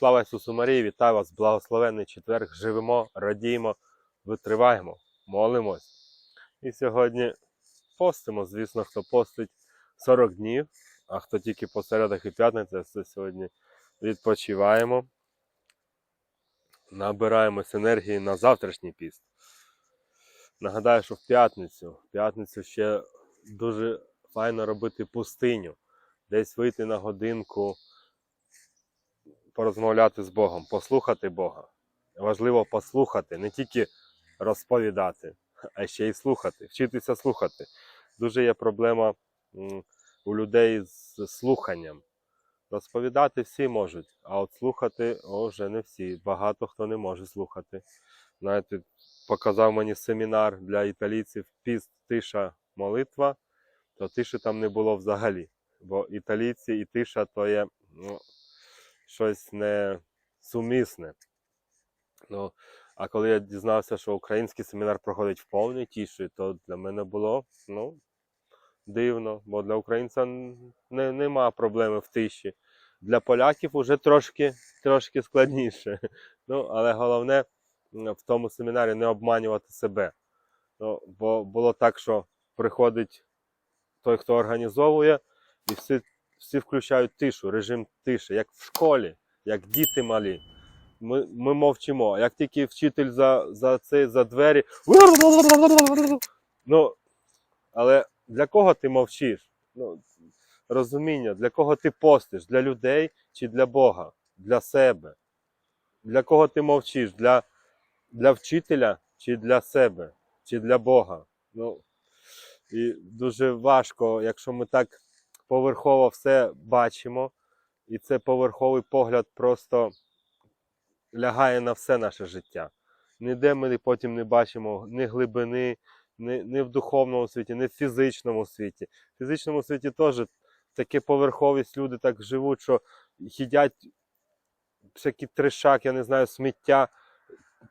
Слава Ісусу Марії, вітаю вас, благословенний четверг. Живемо, радіємо, витриваємо, молимось. І сьогодні постимо, звісно, хто постить 40 днів, а хто тільки по середах і п'ятницях, то сьогодні відпочиваємо. Набираємось енергії на завтрашній піст. Нагадаю, що в п'ятницю, в п'ятницю ще дуже файно робити пустиню, десь вийти на годинку порозмовляти з Богом, послухати Бога. Важливо послухати, не тільки розповідати, а ще й слухати, вчитися слухати. Дуже є проблема у людей з слуханням. Розповідати всі можуть, а от слухати о, вже не всі. Багато хто не може слухати. Знаєте, показав мені семінар для італійців піст, тиша, молитва, то тиші там не було взагалі. Бо італійці і тиша то є ну, щось несумісне. Ну, а коли я дізнався, що український семінар проходить в повній тиші, то для мене було ну, дивно, бо для українця не, нема проблеми в тиші. Для поляків вже трошки, трошки складніше. Ну, але головне в тому семінарі не обманювати себе. Ну, бо було так, що приходить той, хто організовує, і всі всі включають тишу, режим тиші, як в школі, як діти малі. Ми, ми мовчимо. Як тільки вчитель за, за це за двері. Ну, але для кого ти мовчиш? Ну, розуміння, для кого ти постиш? Для людей чи для Бога? Для себе? Для кого ти мовчиш? Для, для вчителя чи для себе? Чи для Бога? Ну, і дуже важко, якщо ми так поверхово все бачимо, і це поверховий погляд просто лягає на все наше життя. Ніде ми потім не бачимо ні глибини, ні, ні в духовному світі, ні в фізичному світі. В фізичному світі теж таке поверховість, люди так живуть, що їдять всякі трешак, я не знаю, сміття.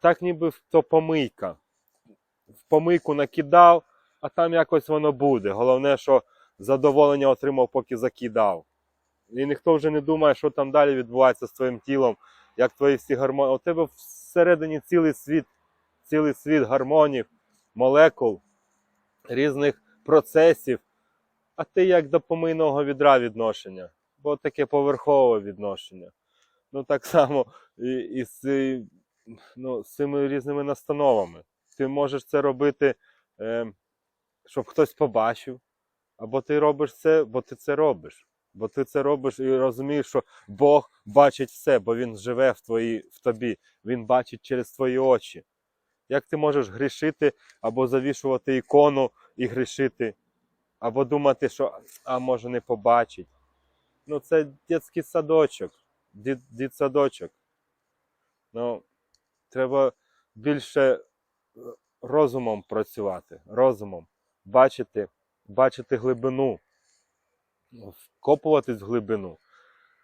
Так ніби то помийка. В помийку накидав, а там якось воно буде. Головне, що задоволення отримав, поки закидав. І ніхто вже не думає, що там далі відбувається з твоїм тілом, як твої всі гормони. У тебе всередині цілий світ, цілий світ гормонів, молекул, різних процесів. А ти як до помийного відра відношення, бо таке поверхове відношення. Ну так само і, і з, ну, з цими різними настановами. Ти можеш це робити, е, щоб хтось побачив. Або ти робиш це, бо ти це робиш. Бо ти це робиш і розумієш, що Бог бачить все, бо Він живе в, твої, в тобі, Він бачить через твої очі. Як ти можеш грішити або завішувати ікону і грішити, або думати, що а може не побачить. Ну, це дитячий садочок, дід, дитсадочок. Ну, треба більше е, розумом працювати, розумом, бачити бачити глибину, вкопуватись в глибину,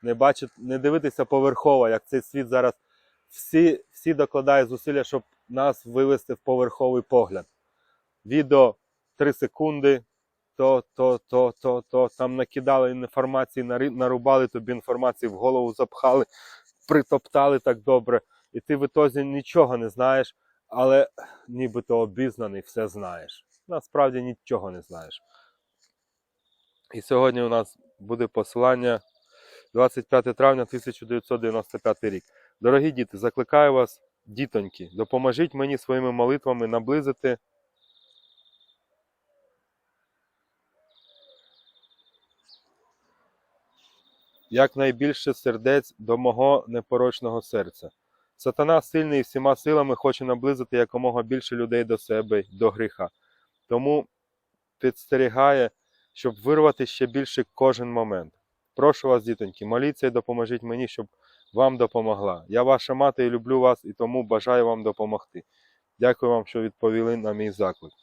не бачити, не дивитися поверхово, як цей світ зараз. Всі, всі докладають зусилля, щоб нас вивести в поверховий погляд. Відео 3 секунди, то, то, то, то, то, там накидали інформації, нарубали тобі інформації, в голову запхали, притоптали так добре, і ти в ітозі нічого не знаєш, але нібито обізнаний, все знаєш. Насправді нічого не знаєш. І сьогодні у нас буде посилання 25 травня 1995 рік. Дорогі діти, закликаю вас, дітоньки, допоможіть мені своїми молитвами наблизити якнайбільше сердець до мого непорочного серця. Сатана сильний всіма силами хоче наблизити якомога більше людей до себе до гріха. Тому підстерігає, щоб вирвати ще більше кожен момент. Прошу вас, дітоньки, моліться і допоможіть мені, щоб вам допомогла. Я ваша мати і люблю вас, і тому бажаю вам допомогти. Дякую вам, що відповіли на мій заклик.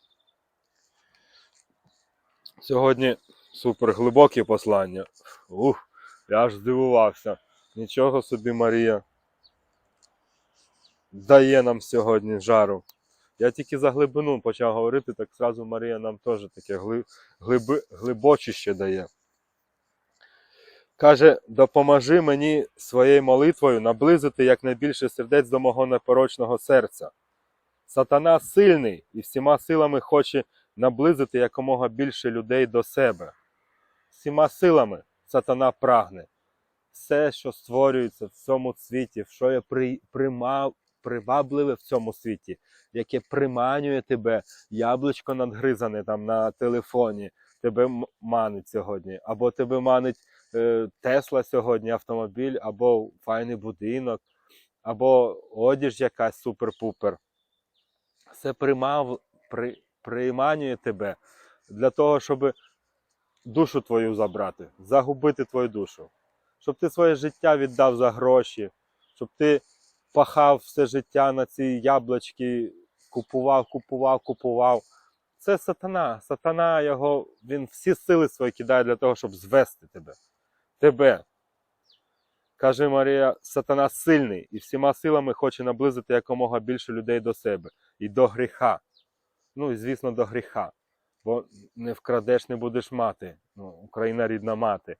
Сьогодні супер глибокі послання. Ух, я аж здивувався. Нічого собі, Марія. Дає нам сьогодні жару. Я тільки за глибину почав говорити, так зразу Марія нам теж таке гли, глиби, глибочище дає. Каже, допоможи мені своєю молитвою наблизити якнайбільше сердець до мого непорочного серця. Сатана сильний і всіма силами хоче наблизити якомога більше людей до себе. Всіма силами сатана прагне. Все, що створюється в цьому світі, що є при, прима, привабливе в цьому світі, яке приманює тебе, яблучко надгризане там на телефоні, тебе манить сьогодні, або тебе манить е, Тесла сьогодні, автомобіль, або файний будинок, або одіж якась супер-пупер. Все примав, при, приманює тебе для того, щоб душу твою забрати, загубити твою душу. Щоб ти своє життя віддав за гроші, щоб ти пахав все життя на ці яблучки, купував, купував, купував. Це сатана. Сатана його, він всі сили свої кидає для того, щоб звести тебе. Тебе. Каже Марія, сатана сильний і всіма силами хоче наблизити якомога більше людей до себе і до гріха. Ну і звісно, до гріха. Бо не вкрадеш, не будеш мати. Ну, Україна рідна мати.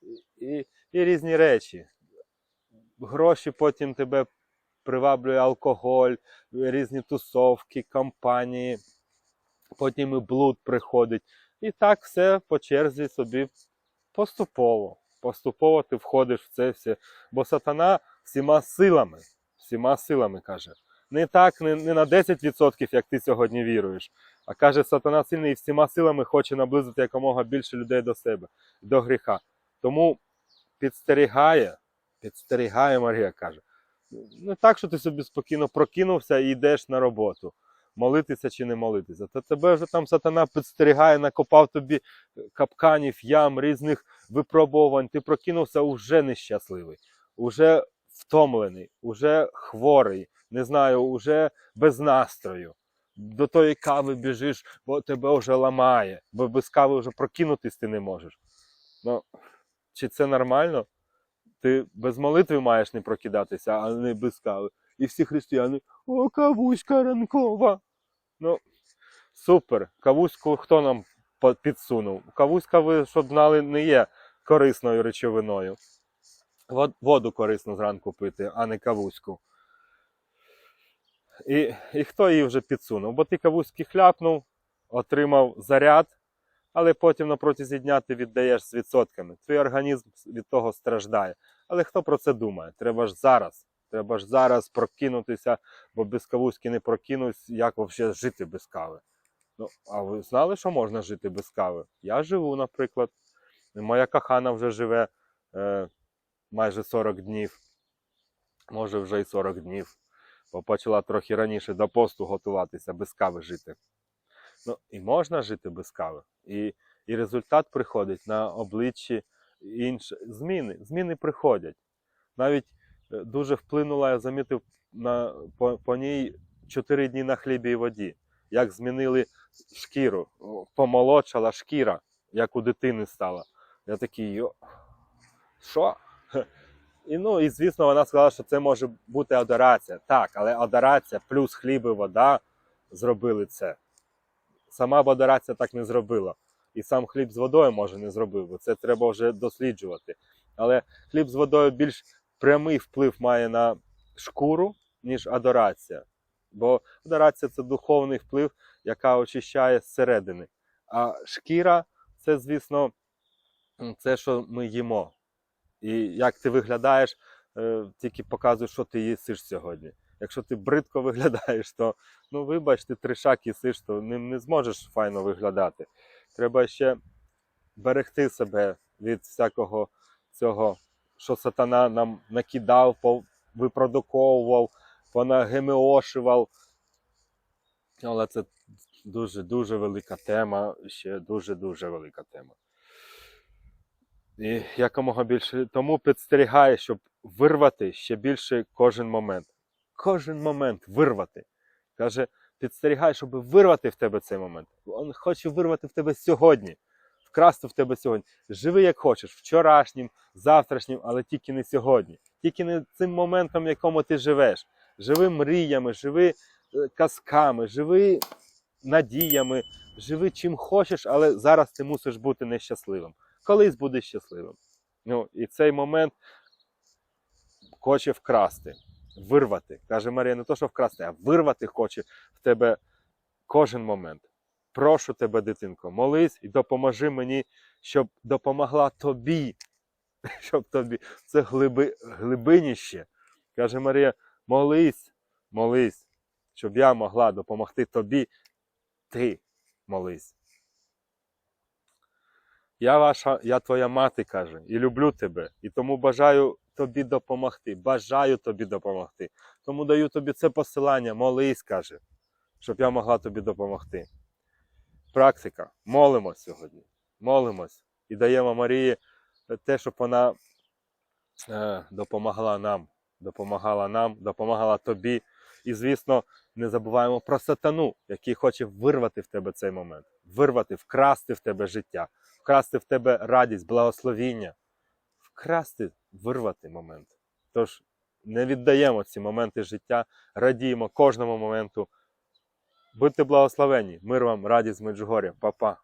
І, і, і різні речі. Гроші потім тебе приваблює алкоголь, різні тусовки, компанії, потім і блуд приходить. І так все по черзі собі поступово. Поступово ти входиш в це все. Бо сатана всіма силами, всіма силами каже. Не так, не, не на 10%, як ти сьогодні віруєш, а каже, сатана сильний і всіма силами хоче наблизити якомога більше людей до себе, до гріха. Тому підстерігає, підстерігає Марія каже. Не так, що ти собі спокійно прокинувся і йдеш на роботу. Молитися чи не молитися. Та тебе вже там сатана підстерігає, накопав тобі капканів, ям, різних випробувань. Ти прокинувся уже нещасливий, уже втомлений, уже хворий, не знаю, уже без настрою. До тої кави біжиш, бо тебе вже ламає, бо без кави вже прокинутись ти не можеш. Ну, чи це нормально? Ти без молитви маєш не прокидатися, а не без кави. І всі християни, о, кавуська ранкова. Ну, супер. Кавуську хто нам підсунув? Кавуська, ви щоб знали, не є корисною речовиною. Воду корисно зранку пити, а не кавуську. І, і хто її вже підсунув? Бо ти кавуськи хляпнув, отримав заряд, але потім на протязі дня ти віддаєш з відсотками. Твій організм від того страждає. Але хто про це думає? Треба ж зараз. Треба ж зараз прокинутися, бо без кавуськи не прокинусь, як взагалі жити без кави. Ну, а ви знали, що можна жити без кави? Я живу, наприклад. Моя кохана вже живе е, майже 40 днів, може вже й 40 днів, бо почала трохи раніше до посту готуватися, без кави жити. Ну, і можна жити без кави. І, і результат приходить на обличчі інш... зміни. Зміни приходять. Навіть е, дуже вплинула, я замітив на, по, по ній 4 дні на хлібі і воді. Як змінили шкіру, О, помолодшала шкіра, як у дитини стала. Я такий, йо, що? І ну, і звісно, вона сказала, що це може бути адорація. Так, але адорація плюс хліб і вода зробили це. Сама б адорація так не зробила. І сам хліб з водою може не зробив, бо це треба вже досліджувати. Але хліб з водою більш прямий вплив має на шкуру, ніж адорація. Бо адорація це духовний вплив, яка очищає зсередини. А шкіра це, звісно, це, що ми їмо. І як ти виглядаєш, е, тільки показує, що ти їсиш сьогодні. Якщо ти бридко виглядаєш, то ну вибач, ти тришак їсиш, то ним не зможеш файно виглядати. Треба ще берегти себе від всякого цього, що сатана нам накидав, випродуковував, понагемеошував. Але це дуже-дуже велика тема, ще дуже-дуже велика тема. І якомога більше тому підстерігає, щоб вирвати ще більше кожен момент. Кожен момент вирвати. Каже, підстерігай, щоб вирвати в тебе цей момент. Він хоче вирвати в тебе сьогодні, вкрасти в тебе сьогодні. Живи як хочеш, вчорашнім, завтрашнім, але тільки не сьогодні. Тільки не цим моментом, в якому ти живеш. Живи мріями, живи е, казками, живи надіями, живи чим хочеш, але зараз ти мусиш бути нещасливим. Колись будеш щасливим. Ну, і цей момент хоче вкрасти, вирвати. Каже Марія, не то, що вкрасти, а вирвати хоче в тебе кожен момент. Прошу тебе, дитинко, молись і допоможи мені, щоб допомогла тобі. Щоб тобі це глиби, глибиніще. Каже Марія, молись, молись, щоб я могла допомогти тобі. Ти молись. Я ваша, я твоя мати каже, і люблю тебе, і тому бажаю тобі допомогти. Бажаю тобі допомогти. Тому даю тобі це посилання, молись, каже, щоб я могла тобі допомогти. Практика. Молимось сьогодні. Молимось і даємо Марії те, щоб вона е, допомогла нам, допомагала нам, допомагала тобі. І, звісно, не забуваємо про сатану, який хоче вирвати в тебе цей момент, вирвати, вкрасти в тебе життя, вкрасти в тебе радість, благословіння, вкрасти, вирвати момент. Тож не віддаємо ці моменти життя, радіємо кожному моменту. Будьте благословені, мир вам, радість Меджугор'я, Па-па.